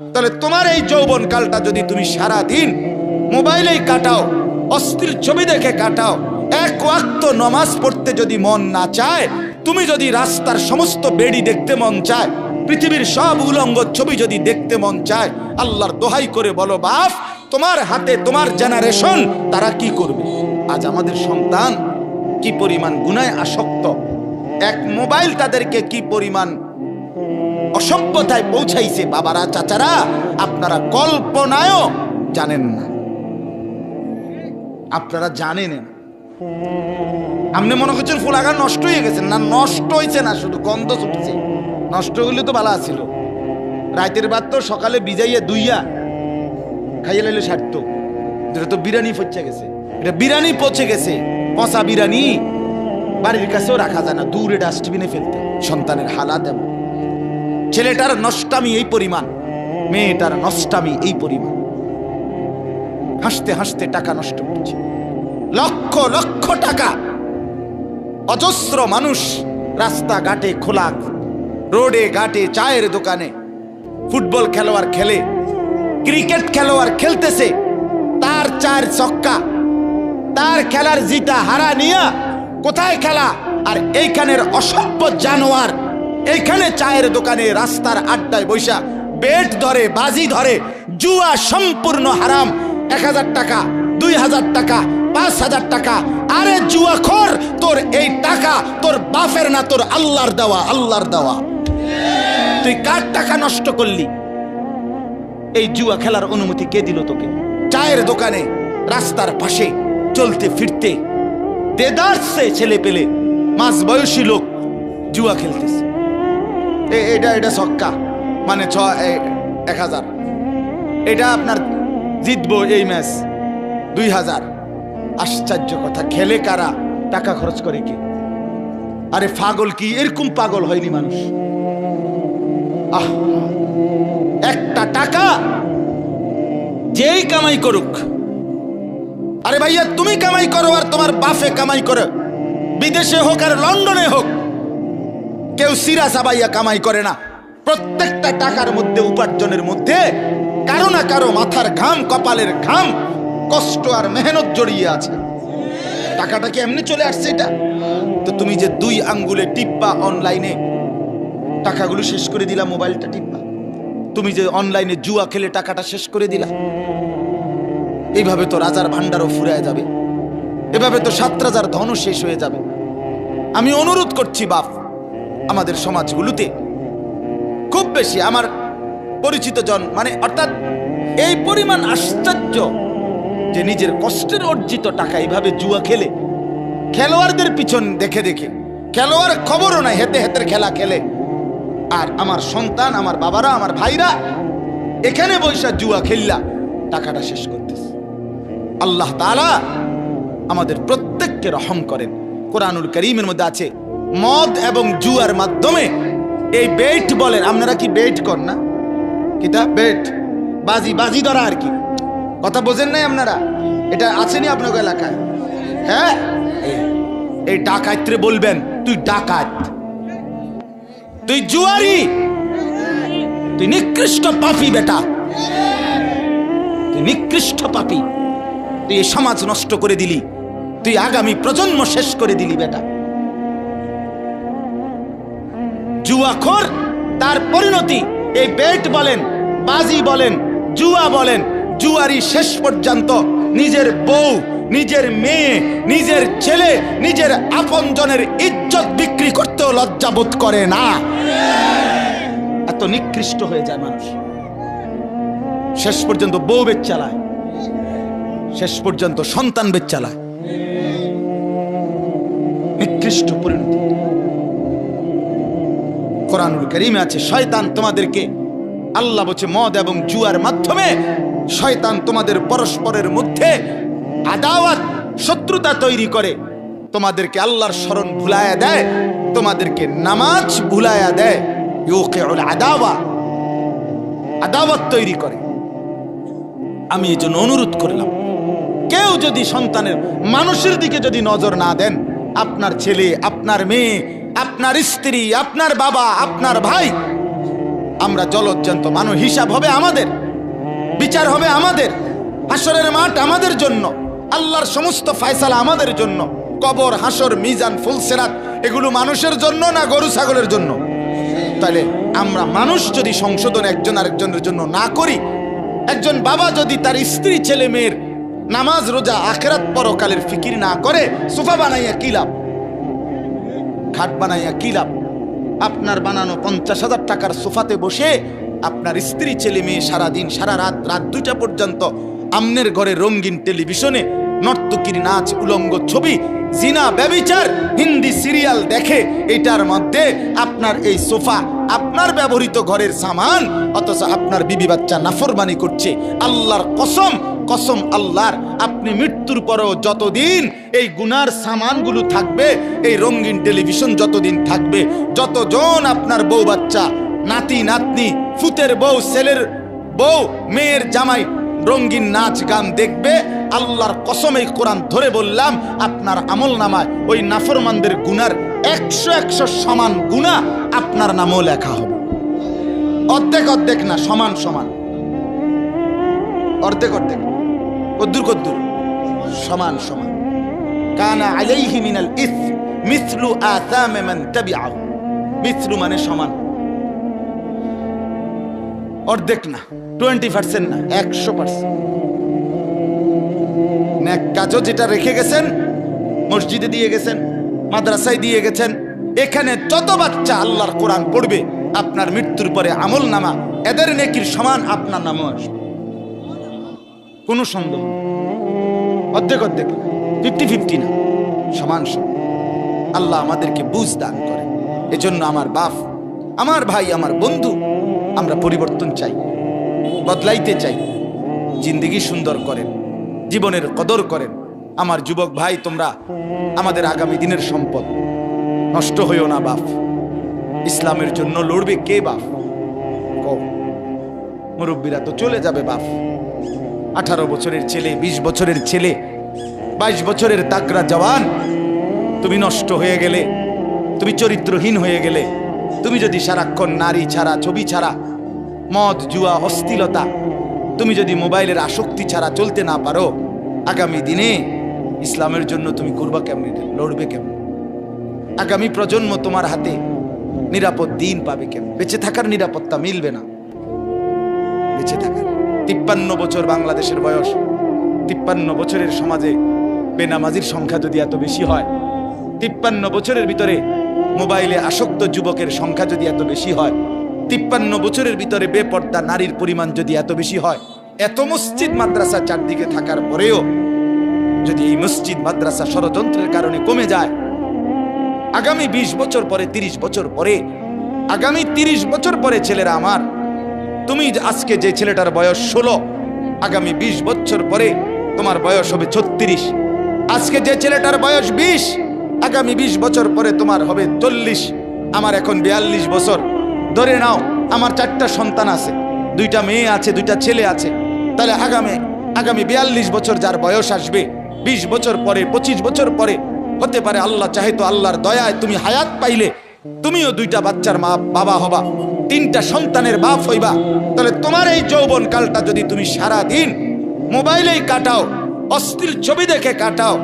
তাহলে তোমার এই যৌবন কালটা যদি তুমি সারা দিন মোবাইলেই কাটাও, অস্থির ছবি দেখে কাটাও, এক ওয়াক্ত নমাজ পড়তে যদি মন না চায়, তুমি যদি রাস্তার সমস্ত বেড়ি দেখতে মন চায়, পৃথিবীর সব উলঙ্গ ছবি যদি দেখতে মন চায়, আল্লাহর দোহাই করে বলো, বাপ, তোমার হাতে তোমার জেনারেশন তারা কি করবে? আজ আমাদের সন্তান কি পরিমাণ গুনায় আসক্ত? এক মোবাইল তাদেরকে কি পরিমাণ অসভ্যতায় পৌঁছাইছে বাবারা, চাচারা, আপনারা কল্পনায়ও জানেন না। আপনারা জানেন আপনি মনে করছেন ফুলাগান নষ্ট হয়ে গেছে না, নষ্ট হয়েছে না, শুধু গন্ধ ছুটছে। নষ্ট হইলে তো ভালো আছিল। রাতের বাদ তো সকালে বিজাইয়া দুইয়া খাইয়ে লাইলে সারত। এটা তো বিরিয়ানি পচে গেছে। এটা বিরিয়ানি পচে গেছে। পচা বিরিয়ানি বাড়ির কাছেও রাখা যায় না। দূরে ডাস্টবিনে ফেলতে সন্তানের হালাত এমন। ছেলেটার নষ্টামি এই পরিমাণ, মেয়েটার নষ্টামি এই পরিমাণ। হাসতে হাসতে টাকা নষ্ট করছে। লক্ষ লক্ষ টাকা। অজস্র মানুষ রাস্তাঘাটে খোলা রোডে, ঘাটে, চায়ের দোকানে, ফুটবল খেলোয়াড় খেলে, ক্রিকেট খেলোয়াড় খেলতেছে, তার চার চক্কা তার খেলার জিতা হারা নিয়া কোথায় খেলা? আর এইখানের অসভ্য জানোয়ার এইখানে চায়ের দোকানে রাস্তার আড্ডায় বৈশা বেট ধরে, বাজি ধরে, জুয়া সম্পূর্ণ হারাম। এক হাজার টাকা, দুই হাজার টাকা, পাঁচ হাজার টাকা। আরে জুয়া খর তোর এই টাকা তোর বাপের না, তোর আল্লাহর দেওয়া আল্লাহর দেওয়া। তুই কার টাকা নষ্ট করলি? এই জুয়া খেলার অনুমতি কে দিল তোকে? চায়ের দোকানে, রাস্তার পাশে, চলতে ফিরতে। দেদারসে ছেলে পেলে মাঝ বয়সী লোক জুয়া খেলতেছে। এটা এটা ছক্কা। মানে ছ এক হাজার। এটা আপনার জিতবো এই ম্যাচ দুই হাজার। আশ্চর্য কথা, খেলে কারা? টাকা খরচ করে কি? আরে পাগল কি? এরকম পাগল হয়নি মানুষ। আহ, একটা টাকা যেই কামাই করুক। আরে ভাইয়া, তুমি কামাই করো আর তোমার বাফে কামাই করো। বিদেশে হোক আর লন্ডনে হোক কেউ সিরা সাবাইয়া কামাই করে না। প্রত্যেকটা টাকার মধ্যে, উপার্জনের মধ্যে কারও না কারও মাথার ঘাম, কপালের ঘাম, কষ্ট আর মেহনত জড়িয়ে আছে। টাকাটা কি এমনি চলে আসছে এটা? তো তুমি যে দুই আঙ্গুলে টিপ্পা অনলাইনে টাকাগুলো শেষ করে দিলা, মোবাইলটা টিপ্পা। তুমি যে অনলাইনে জুয়া খেলে টাকাটা শেষ করে দিলা। এইভাবে তো রাজার ভান্ডারও ফুরায় যাবে। এভাবে তো সাত রাজার ধনও শেষ হয়ে যাবে। আমি অনুরোধ করছি, বাপ আমাদের সমাজগুলোতে খুব বেশি আমার পরিচিত জন মানে অর্থাৎ এই পরিমাণ আশ্চর্য যে নিজের কষ্টের অর্জিত টাকা এইভাবে জুয়া খেলে, খেলোয়াড়দের পিছন দেখে দেখে, খেলোয়াড় খবরও নাই, হেতে হেতের খেলা খেলে। আর আমার সন্তান, আমার বাবারা, আমার ভাইরা, এখানে বৈশা জুয়া খেললা, টাকাটা শেষ করতেছে। আল্লাহ তাআলা আমাদের প্রত্যেককে রহম করেন। কোরআনুল করিমের মধ্যে আছে মদ এবং জুয়ার মাধ্যমে। এই বেট বলেন, আপনারা কি বেট কর না? কিতা বেট। বাজি বাজি ধরা আর কি? কথা বোঝেন নাই আপনারা? এটা আছেনি আপনার এলাকায়? হ্যাঁ? এই- ডাকাতরে বলবেন, তুই ডাকাত। তুই জুয়ারি। তুই নিকৃষ্ট পাপি বেটা। তুই নিকৃষ্ট পাপি। তুই সমাজ নষ্ট করে দিলি। তুই আগামী প্রজন্ম শেষ করে দিলি বেটা। জুয়াখোর তার পরিণতি, এই বেট বলেন, বাজি বলেন, জুয়া বলেন, জুয়ারি শেষ পর্যন্ত নিজের বউ, নিজের মেয়ে, নিজের ছেলে, নিজের আপনজনের ইজ্জত বিক্রি করতেও লজ্জাবোধ করে না। এত নিকৃষ্ট হয়ে যায় মানুষ। শেষ পর্যন্ত বউ বেচ চালায়। শেষ পর্যন্ত সন্তান বেচ চালায়। নিকৃষ্ট পরিণতি। কোরআনুল করিমে আছে, শয়তান তোমাদেরকে, আল্লাহ বলছে মদ এবং জুয়ার মাধ্যমে শয়তান তোমাদের পরস্পরের মধ্যে আদাওয়াত, শত্রুতা তৈরি করে। তোমাদেরকে আল্লাহর স্মরণ ভুলায়া দেয়, তোমাদেরকে নামাজ ভুলায়া দেয়। আদাওয়া, আদাওয়াত তৈরি করে। আমি এই জন্য অনুরোধ করলাম, কেউ যদি সন্তানের, মানুষের দিকে যদি নজর না দেন, আপনার ছেলে, আপনার মেয়ে আপনার স্ত্রী, আপনার বাবা, আপনার ভাই। আমরা জলজ্জান্ত মানুষ, হিসাব হবে আমাদের। বিচার হবে আমাদের। হাসরের মাঠ আমাদের জন্য। আল্লাহর সমস্ত ফায়সালা আমাদের জন্য। কবর, হাসর, মিজান ফুলসেরাত এগুলো মানুষের জন্য না গরু ছাগলের জন্য? তাহলে আমরা মানুষ যদি সংশোধন একজন আরেকজনের জন্য না করি, একজন বাবা যদি তার স্ত্রী, ছেলে, মেয়ের নামাজ, রোজা, আখেরাত পরকালের ফিকির না করে, সোফা বানাইয়া কি লাভ? খাট বানাইয়া কি লাভ? আপনার বানানো পঞ্চাশ হাজার টাকার সোফাতে বসে আপনার স্ত্রী, ছেলে মেয়ে সারাদিন, সারা রাত রাত দুইটা পর্যন্ত আমনের ঘরে রঙিন টেলিভিশনে নর্তকীর নাচ, উলঙ্গ ছবি, জিনা ব্যবিচার, হিন্দি সিরিয়াল দেখে এটার মধ্যে আপনার এই সোফা, আপনার ব্যবহৃত ঘরের সামান, অথচ আপনার বিবি বাচ্চা নাফরমানি করছে। আল্লাহর কসম কসম আল্লাহর, আপনি মৃত্যুর পরেও যতদিন এই গুনার সামানগুলো থাকবে, এই রঙিন টেলিভিশন যতদিন থাকবে, যতজন আপনার বউ বাচ্চা, নাতি, নাতনি, ফুতের বউ, ছেলের বউ, মেয়ের জামাই রঙিন নাচ গান দেখবে, আল্লাহর কসম এই কোরআন ধরে বললাম, আপনার আমল নামায় ওই নাফরমানদের গুনার একশো একশো সমান গুণা আপনার নামও লেখা হবে। অর্ধেক অর্ধেক না, সমান সমান। অর্ধেক অর্ধেক। কদ্দুর কদ্দুর। সমান সমান। কানা আলাইহি মিনাল ইস, মিসলু আসামে মান তাবিআহু। মিসলু মানে সমান। অর্ধেক না টোয়েন্টি পার্সেন্ট না, একশো পার্সেন্ট ন্যাক কাজও যেটা রেখে গেছেন, মসজিদে দিয়ে গেছেন, মাদ্রাসায় দিয়ে গেছেন, এখানে যত বাচ্চা আল্লাহর কোরআন পড়বে, আপনার মৃত্যুর পরে আমল নামা এদের নেকির সমান, আপনার নামও আসবে। কোনো সন্দেহ অর্ধেক অর্ধেক ফিফটি ফিফটি না, সমান সমান। আল্লাহ আমাদেরকে বুঝ দান করে। এজন্য আমার বাপ, আমার ভাই, আমার বন্ধু, আমরা পরিবর্তন চাই, বদলাইতে চাই, জিন্দিগি সুন্দর করেন, জীবনের কদর করেন। আমার যুবক ভাই, তোমরা আমাদের আগামী দিনের সম্পদ। নষ্ট হইও না বাপ। ইসলামের জন্য লড়বে কে বাপ। মুরব্বীরা তো চলে যাবে বাপ। আঠারো বছরের ছেলে ২০ বছরের ছেলে, বাইশ বছরের তাকরা জওয়ান। তুমি নষ্ট হয়ে গেলে, তুমি চরিত্রহীন হয়ে গেলে, তুমি যদি সারাক্ষণ নারী ছাড়া, ছবি ছাড়া, মদ, জুয়া, অস্থিলতা, তুমি যদি মোবাইলের আসক্তি ছাড়া চলতে না পারো, আগামী দিনে ইসলামের জন্য তুমি করবা কেমনি? লড়বে কেমন? আগামী প্রজন্ম তোমার হাতে নিরাপদ দিন পাবে কেমন? বেঁচে থাকার নিরাপত্তা মিলবে না। বেঁচে থাকার তিপ্পান্ন বছর বাংলাদেশের বয়স। তিপ্পান্ন বছরের সমাজে বেনামাজির সংখ্যা যদি এত বেশি হয়, তিপ্পান্ন বছরের ভিতরে মোবাইলে আসক্ত যুবকের সংখ্যা যদি এত বেশি হয়, তিপ্পান্ন বছরের ভিতরে বেপর্দা নারীর পরিমাণ যদি এত বেশি হয়, এত মসজিদ মাদ্রাসা চারদিকে থাকার পরেও যদি এই মসজিদ মাদ্রাসা ষড়যন্ত্রের কারণে কমে যায়, আগামী ২০ বছর পরে ৩০ বছর পরে, আগামী ৩০ বছর পরে ছেলেরা আমার তুমি আজকে যে ছেলেটার বয়স ষোলো, আগামী ২০ বছর পরে তোমার বয়স হবে ছত্রিশ। আজকে যে ছেলেটার বয়স বিশ, আগামী ২০ বছর পরে তোমার হবে চল্লিশ। আমার এখন বিয়াল্লিশ বছর। ধরে নাও, আমার চারটা সন্তান আছে। দুইটা মেয়ে আছে, দুইটা ছেলে আছে। তাহলে আগামী আগামী বিয়াল্লিশ বছর যার বয়স আসবে ২০ বছর পরে ২৫ বছর পরে, হতে পারে আল্লাহ চাহে তো আল্লাহর দয়ায় তুমি হায়াত পাইলে, তুমিও দুইটা বাচ্চার মা বাবা হবা। তিনটা সন্তানের বাপ হইবা, তাহলে তোমার এই যৌবন কালটা যদি তুমি সারা দিন মোবাইলেই কাটাও, অশ্লীল ছবি দেখে কাটাও,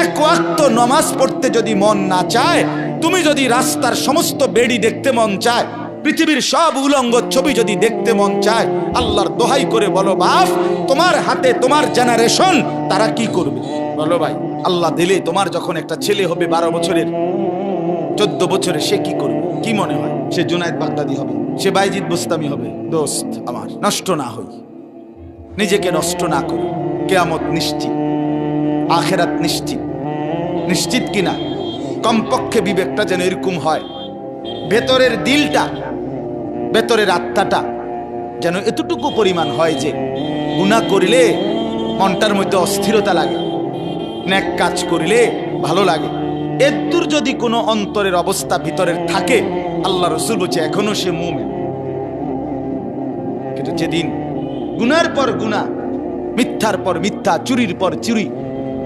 এক ওয়াক্ত নমাজ পড়তে যদি মন না চায়, তুমি যদি রাস্তার সমস্ত বেড়ি দেখতে মন চায়, পৃথিবীর সব উলঙ্গ ছবি যদি দেখতে মন চায়, আল্লাহর দোহাই করে বলো, বাপ, তোমার হাতে তোমার জেনারেশন তারা কি করবে? বলো ভাই, আল্লাহ দিলে তোমার যখন একটা ছেলে হবে বারো বছরের, চোদ্দ বছরে সে কি করবে? কি মনে হয়? সে জুনায়দ বাগদাদি হবে। সে বাইজিৎ বুস্তামি হবে। দোস্ত আমার, নষ্ট না হই। নিজেকে নষ্ট না করি। কেয়ামত নিশ্চিত। আখেরাত নিশ্চিত। নিশ্চিত কিনা? কমপক্ষে বিবেকটা যেন এরকম হয়। ভেতরের দিলটা, ভেতরের আত্মাটা যেন এতটুকু পরিমাণ হয় যে গুণা করিলে মনটার মধ্যে অস্থিরতা লাগে। ন্যাক কাজ করিলে ভালো লাগে। এদ্দুর যদি কোনো অন্তরের অবস্থা ভিতরের থাকে, আল্লাহ রসুল বলছে, এখনও সে মুমে কিন্তু যেদিন গুনার পর গুনা মিথ্যার পর মিথ্যা, চুরির পর চুরি,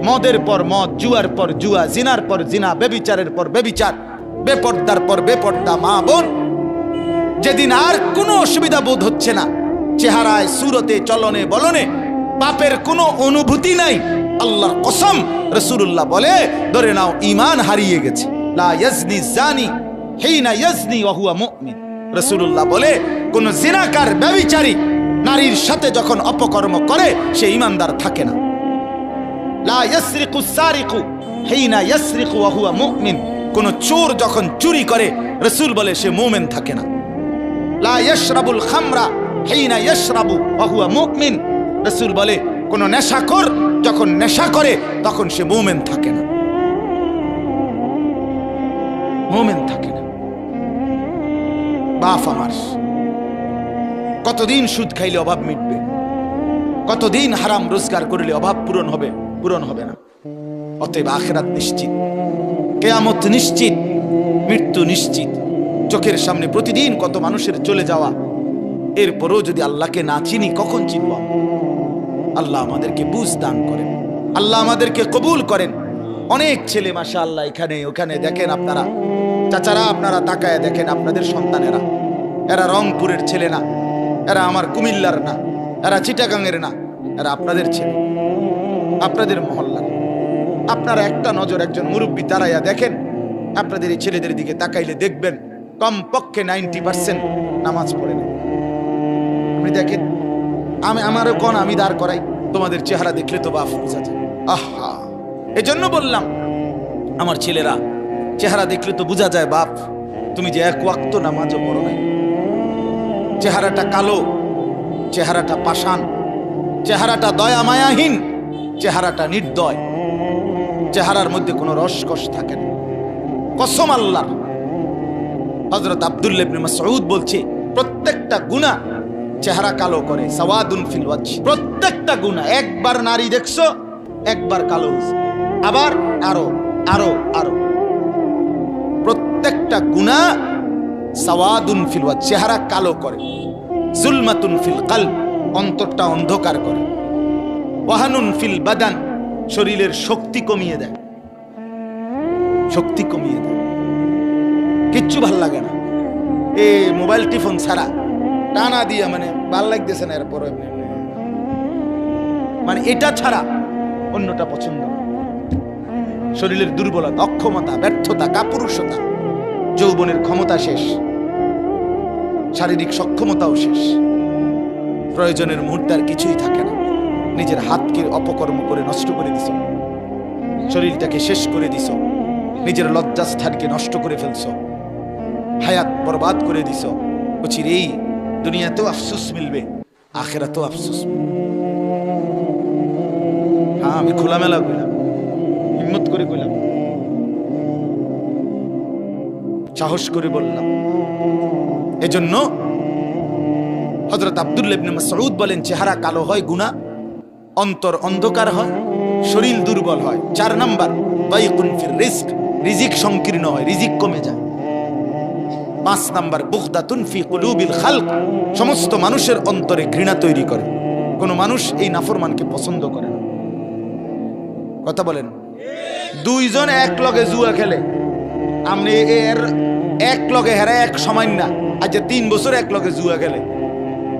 মদের পর মদ, জুয়ার পর জুয়া, জিনার পর জিনা, বেবিচারের পর বেবিচার, বেপর্দার পর বেপর্দা মা বোন, যেদিন আর কোনো অসুবিধা বোধ হচ্ছে না, চেহারায়, সুরতে, চলনে, বলনে, পাপের কোনো অনুভূতি নাই আল্লাহর কসম রসুল্লাহ বলে, ধরে নাও ইমান হারিয়ে গেছে। লা রসুল্লাহ বলে, কোন জিনাকার, ব্যভিচারী নারীর সাথে যখন অপকর্ম করে, সে ইমানদার থাকে না। কোন চোর যখন চুরি করে, রসুল বলে, সে মোমেন থাকে না। লা খামরা রসুল বলে কোন নেশাখোর যখন নেশা করে, তখন সে মুমিন থাকে না। মুমিন থাকে না। বাপ আমার, কতদিন সুদ খাইলে অভাব মিটবে? কতদিন হারাম রোজগার করলে অভাব পূরণ হবে পূরণ হবে না? অতএব আখেরাত নিশ্চিত, কেয়ামত নিশ্চিত, মৃত্যু নিশ্চিত। চোখের সামনে প্রতিদিন কত মানুষের চলে যাওয়া, এরপরও যদি আল্লাহকে না চিনি, কখন চিনব আল্লাহ আমাদেরকে বুঝ দান করেন। আল্লাহ আমাদেরকে কবুল করেন। অনেক ছেলে মাসা আল্লাহ এখানে, ওখানে দেখেন আপনারা। চাচারা, আপনারা তাকায় দেখেন আপনাদের সন্তানেরা। এরা রংপুরের ছেলে না, এরা আমার কুমিল্লার না, এরা চিটাগাংয়ের না, এরা আপনাদের ছেলে, আপনাদের মহল্লার আপনারা একটা নজর একজন মুরব্বী তারাইয়া দেখেন, আপনাদের এই ছেলেদের দিকে তাকাইলে দেখবেন, কমপক্ষে নাইনটি পার্সেন্ট নামাজ পড়ে না। আপনি দেখেন আমি আমারও কোন, আমি দাঁড় করাই। তোমাদের চেহারা দেখলে তো বাফ বোঝা যায়। আহা! এজন্য বললাম, আমার ছেলেরা, চেহারা দেখলে তো বোঝা যায় বাপ তুমি যে এক ওয়াক্ত নামাজও পড়ো নাই। চেহারাটা কালো, চেহারাটা পাষাণ, চেহারাটা দয়া মায়াহীন চেহারাটা নির্দয়। চেহারার মধ্যে কোনো রসকস থাকে না। কসম আল্লাহ! হজরত আব্দুল্লাহ ইবনে মাসউদ বলছে, প্রত্যেকটা গুনাহ চেহারা কালো করে, সাওয়াদুন ফিল প্রত্যেকটা গুনাহ, একবার নারী দেখছ, একবার কালো। আবার আরও আরও আরও। প্রত্যেকটা গুনাহ সাওয়াদুন ফিল চেহারা কালো করে। জুলমাতুন ফিল কলব, অন্তরটা অন্ধকার করে। ওয়াহানুন ফিল বাদান, শরীরের শক্তি কমিয়ে দেয়। শক্তি কমিয়ে দেয়। কিচ্ছু ভালো লাগে না। এ মোবাইল টিফোন ছাড়া টানা দিয়া মানে ভালো লাগতেছে না এরপর। মানে এটা ছাড়া অন্যটা পছন্দ শরীরের দুর্বলতা, অক্ষমতা, ব্যর্থতা, কাপুরুষতা, যৌবনের ক্ষমতা শেষ। শারীরিক সক্ষমতাও শেষ। প্রয়োজনের মুহূর্তে আর কিছুই থাকে না। নিজের হাতকে অপকর্ম করে নষ্ট করে দিছ। শরীরটাকে শেষ করে দিছ। নিজের লজ্জাস্থানকে নষ্ট করে ফেলছ। হায়াত বরবাদ করে দিছ। এই দুনিয়াতেও আফসুস মিলবে, আখেরাতেও আফসুস। হ্যাঁ আমি খোলামেলা কইলাম, হিম্মত করে কইলাম। সাহস করে বললাম। এজন্য হজরত আব্দুল্লাহ ইবনে মাসউদ বলেন, চেহারা কালো হয়, গুণা, অন্তর অন্ধকার হয়, শরীর দুর্বল হয়। চার নাম্বার, বাইকুন ফির রিস্ক, রিজিক সংকীর্ণ হয়, রিজিক কমে যায়। পাঁচ নাম্বার বুখদাতুন ফি কুলুবিল খালক। সমস্ত মানুষের অন্তরে ঘৃণা তৈরি করে। কোনো মানুষ এই নাফরমানকে পছন্দ করে না। কথা বলেন। দুইজন এক লগে জুয়া খেলে। আপনি এর এক লগে হেরা এক সময় না। আজ তিন বছর এক লগে জুয়া খেলে।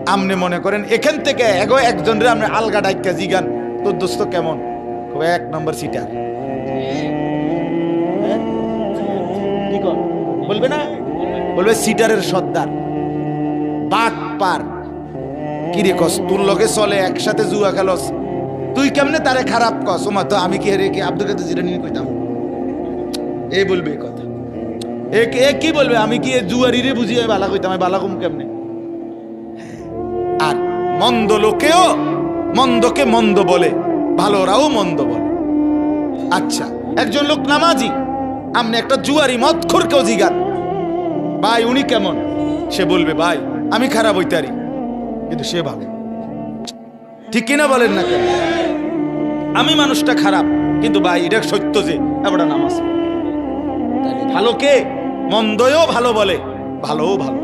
আপনি মনে করেন, এখান থেকে এগো একজনের আপনি আলগা ডাইকা জিগান। তোর দোস্ত কেমন? এক নম্বর সিটার? বলবে না? বলবে, সিটারের সর্দার বাট পার। কি রে কস, তোর লগে চলে, একসাথে জুয়া খেলস। তুই কেমনে তারে খারাপ কস? ওমা, তো আমি কি হেরে কি আব্দুল কাদের জিরানি কইতাম? এই বলবে কথা। এ এ কি বলবে? আমি কি এ জুয়ারি রে বুঝিয়ে বালা কইতাম? বালা কম কেমনে? আর মন্দ লোকেও মন্দকে মন্দ বলে, ভালোরাও মন্দ বলে। আচ্ছা একজন লোক নামাজি আপনি একটা জুয়ারি মদ খোরকেও জিগান। ভাই, উনি কেমন? সে বলবে, ভাই, আমি খারাপ হইতারি। কিন্তু সে ভাবে। ঠিক কিনা বলেন না কেন? আমি মানুষটা খারাপ, কিন্তু ভাই, এটা সত্য যে আমরা নামাজ। ভালো কে? মন্দও ভালো বলে, ভালোও ভালো।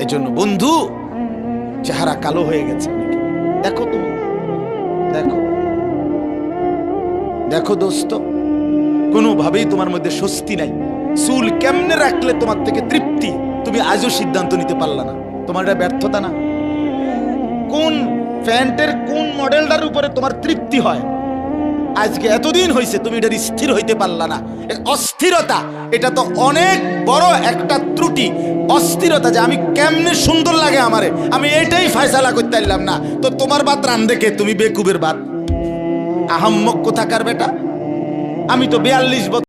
এই জন্য বন্ধু, চেহারা কালো হয়ে গেছে দেখো তুমি দেখো। দেখো দোস্ত, কোনোভাবেই তোমার মধ্যে স্বস্তি নাই। চুল কেমনে রাখলে তোমার থেকে তৃপ্তি? তুমি আজও সিদ্ধান্ত নিতে পারলা না। তোমার এটা ব্যর্থতা না? কোন প্যান্টের কোন মডেলটার উপরে তোমার তৃপ্তি হয়? আজকে এতদিন হয়েছে তুমি এটার স্থির হইতে পারলা না। অস্থিরতা, এটা তো অনেক বড় একটা ত্রুটি। অস্থিরতা যে আমি কেমনে সুন্দর লাগে আমারে। আমি এটাই ফয়সালা করতে পারলাম না। তো তোমার বাত রান্ধে দেখে তুমি বেকুবের বাত। আহাম্মক কোথাকার বেটা? আমি তো বিয়াল্লিশ বছর